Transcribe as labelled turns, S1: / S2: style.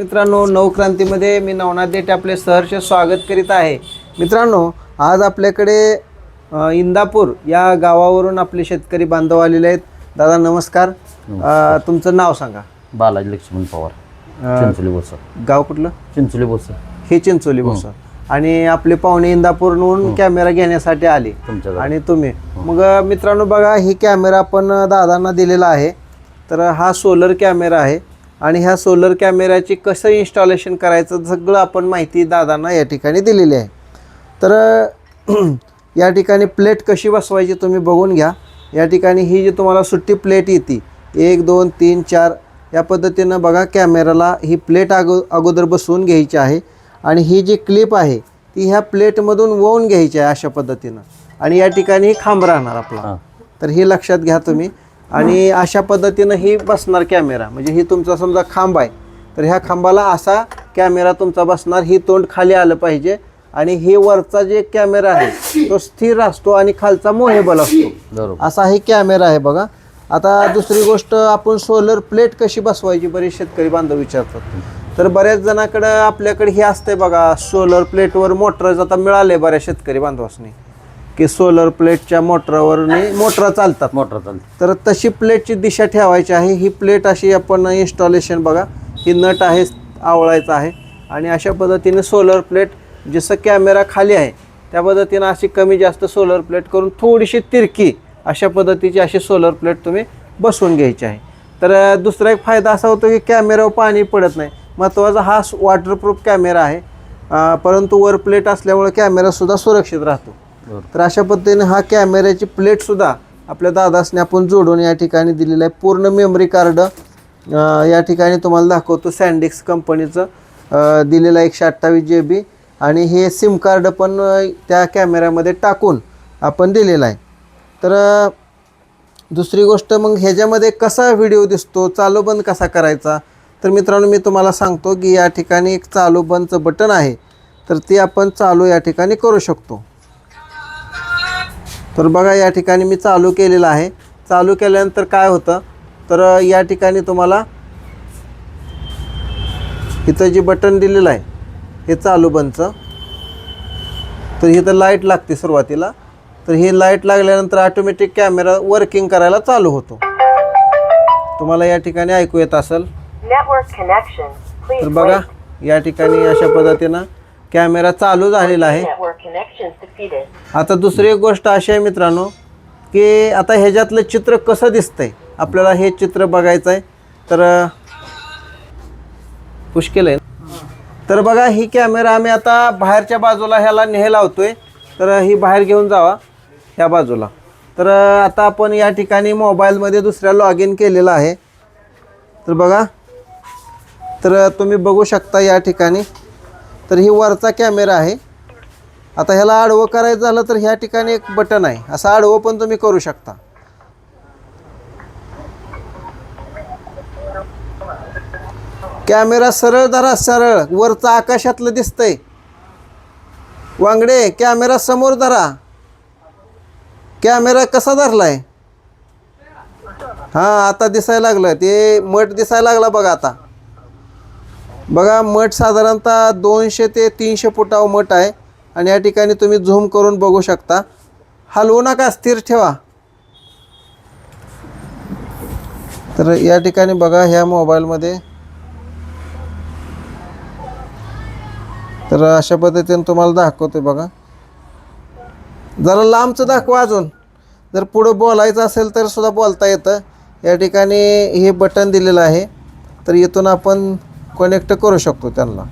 S1: मित्रांनो नवक्रांतीमध्ये मी नवनाथ देठ आपले सहर्ष स्वागत करीत आहे. मित्रांनो आज आपल्याकडे इंदापूर या गावावरून आपले शेतकरी बांधव आलेले आहेत. दादा नमस्कार. तुमचं नाव सांगा.
S2: बालाजी लक्ष्मण पवार. चिंचोली बोस
S1: गाव कुठलं?
S2: चिंचोली बोस
S1: हे चिंचोली बोस आणि आपले पाहुणे इंदापूरहून कॅमेरा घेण्यासाठी आले. आणि तुम्ही. मग अ, मित्रांनो बघा ही कॅमेरा आपण दादांना दिलेला आहे. तर हा सोलर कॅमेरा आहे. आणि ह्या सोलर कॅमेऱ्याची कसं इन्स्टॉलेशन करायचं सगळं आपण माहिती दादांना या ठिकाणी दिलेली आहे. तर या ठिकाणी प्लेट कशी बसवायची तुम्ही बघून घ्या. या ठिकाणी ही जी तुम्हाला सुट्टी प्लेट येते एक दोन तीन चार या पद्धतीनं बघा कॅमेराला ही प्लेट अगो अगोदर बसवून घ्यायची आहे. आणि ही जी क्लिप आहे ती ह्या प्लेटमधून वळून घ्यायची आहे अशा पद्धतीनं. आणि या ठिकाणी ही खांब राहणार आपला. तर हे लक्षात घ्या तुम्ही. आणि अशा पद्धतीनं ही बसणार कॅमेरा. म्हणजे ही तुमचा समजा खांब आहे तर ह्या खांबाला असा कॅमेरा तुमचा बसणार ही तोंड खाली आलं पाहिजे आणि हे वरचा जे कॅमेरा आहे तो स्थिर असतो आणि खालचा मोहेबल असतो.
S2: बरोबर.
S1: असा हे कॅमेरा आहे बघा. आता दुसरी गोष्ट आपण सोलर प्लेट कशी बसवायची बरेच शेतकरी बांधव विचारतात. तर बऱ्याच जणाकडं आपल्याकडे हे असतंय बघा सोलर प्लेटवर मोटर आता मिळाले बऱ्याच शेतकरी बांधवासनी. की सोलर प्लेटच्या मोटरवरने मोटर चालतात.
S2: मोटर चालते
S1: तर तशी प्लेटची दिशा ठेवायची आहे. ही प्लेट अशी आपण इन्स्टॉलेशन बघा. ही नट आहे आवळायचं आहे. आणि अशा पद्धतीने सोलर प्लेट जसं कॅमेरा खाली आहे त्या पद्धतीनं अशी कमी जास्त सोलर प्लेट करून थोडीशी तिरकी अशा पद्धतीची अशी सोलर प्लेट तुम्ही बसवून घ्यायची आहे. तर दुसरा एक फायदा असा होतो की कॅमेऱ्यावर पाणी पडत नाही. महत्त्वाचा हा वॉटरप्रूफ कॅमेरा आहे. परंतु वर प्लेट असल्यामुळे कॅमेरासुद्धा सुरक्षित राहतो. तर अशा पद्धतीने हा कॅमेऱ्याची प्लेट सुद्धा आपल्या दादासने आपण जोडून या ठिकाणी दिलेलं आहे. पूर्ण मेमरी कार्ड या ठिकाणी तुम्हाला दाखवतो. सँडिक्स कंपनीचं दिलेलं आहे एकशे अठ्ठावीस जे बी आणि हे सिम कार्ड पण त्या कॅमेऱ्यामध्ये टाकून आपण दिलेलं आहे. तर दुसरी गोष्ट मग ह्याच्यामध्ये कसा व्हिडिओ दिसतो चालू बंद कसा करायचा? तर मित्रांनो मी तुम्हाला सांगतो की या ठिकाणी एक चालू बंदचं बटन आहे. तर ते आपण चालू या ठिकाणी करू शकतो. तर बघा या ठिकाणी मी चालू केलेलं आहे. चालू केल्यानंतर काय होतं? तर या ठिकाणी तुम्हाला इथं जे बटन दिलेलं आहे हे चालू बंदचं तर इथं लाइट लागते सुरुवातीला. तर हे लाइट लागल्यानंतर ऑटोमॅटिक कॅमेरा वर्किंग करायला चालू होतो. तुम्हाला या ठिकाणी ऐकू येत असेल. तर बघा. या ठिकाणी अशा पद्धतीनं कॅमेरा चालू झालेला आहे. आता दुसरी एक गोष्ट अशी आहे मित्रांनो की आता ह्याच्यातलं चित्र कसं दिसतंय? आपल्याला हे चित्र बघायचं आहे तर अ, पुष्कळ आहे तर बघा ही कॅमेरा आम्ही आता बाहेरच्या बाजूला ह्याला नेहे लावतोय. तर ही बाहेर घेऊन जावा ह्या बाजूला. तर आता आपण या ठिकाणी मोबाईलमध्ये दुसऱ्या लॉग इन केलेलं आहे. तर बघा तर तुम्ही बघू शकता या ठिकाणी. तर ही वरचा कॅमेरा आहे. आता ह्याला आडवं करायचं झालं तर ह्या ठिकाणी एक बटन आहे. असं आडवं पण तुम्ही करू शकता. कॅमेरा सरळ धरा सरळ. वरचं आकाशातलं दिसतंय. वांगडे कॅमेरा समोर धरा. कॅमेरा कसा धरलाय? हा आता दिसायला लागलं. ते मठ दिसायला लागला बघा आता. बघा मठ साधारणतः दोनशे ते तीनशे फुटाव मठ आहे आणि या ठिकाणी तुम्ही झूम करून बघू शकता. हलवू नका स्थिर ठेवा? तर या ठिकाणी बघा ह्या मोबाईलमध्ये. तर अशा पद्धतीने तुम्हाला दाखवते बघा. जरा लांबचं दाखवा अजून. जर पुढं बोलायचं असेल तर सुद्धा बोलता येतं. या ठिकाणी हे बटन दिलेलं आहे. तर इथून आपण कनेक्ट करू शकतो त्यांना